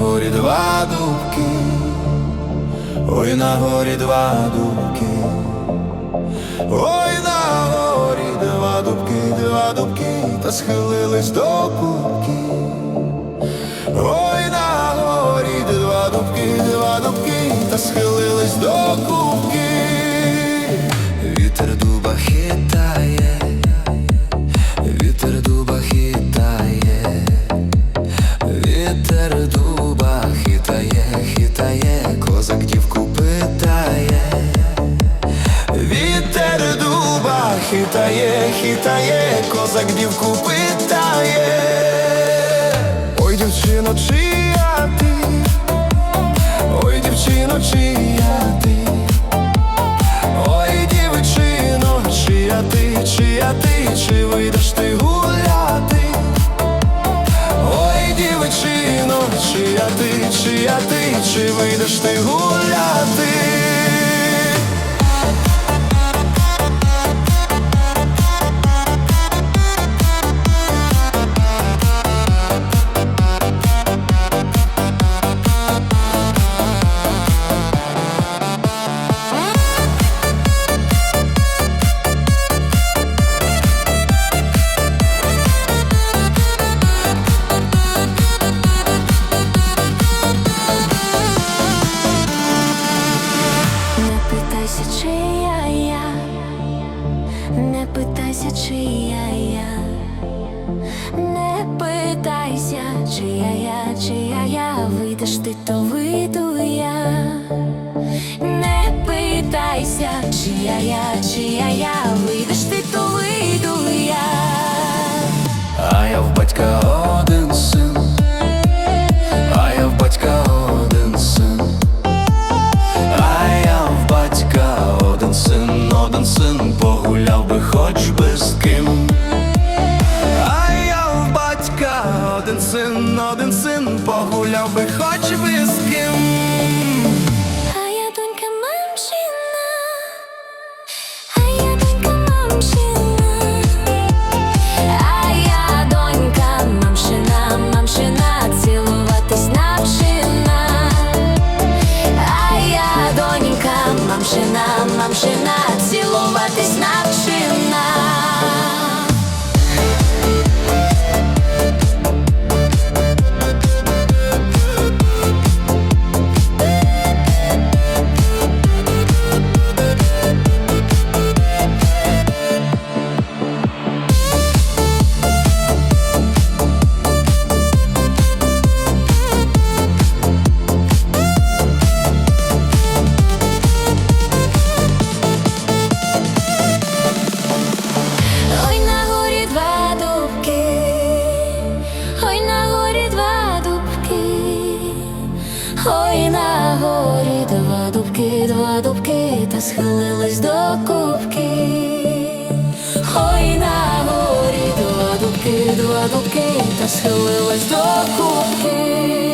два дубки, ой на горі два дубки, ой на горі два дубки, два дубки, та схилились до кубки. Ой на горі два дубки, два дубки, та схилились до кубки. Хитає, хитає, козак дівку питає. Ой, дівчино, чия ти, ой, дівчино, чия ти, ой, дівчино, чия ти, чия ти, чи вийдеш ти гуляти? Ой, дівчино, чия ти, чия ти, чи вийдеш ти гуляти? Не питайся, чия я, не питайся, чия я, чия я, вийдеш ти, то вийду я. Не питайся, чия я, чия я, вийдеш ти, то вийду я. А я в батька один син, погуляв би хоч би з ким. Ой на горі два дубки, два дубки, та схилились до кубки. Ой на горі два дубки, два дубки, та схилились до кубки.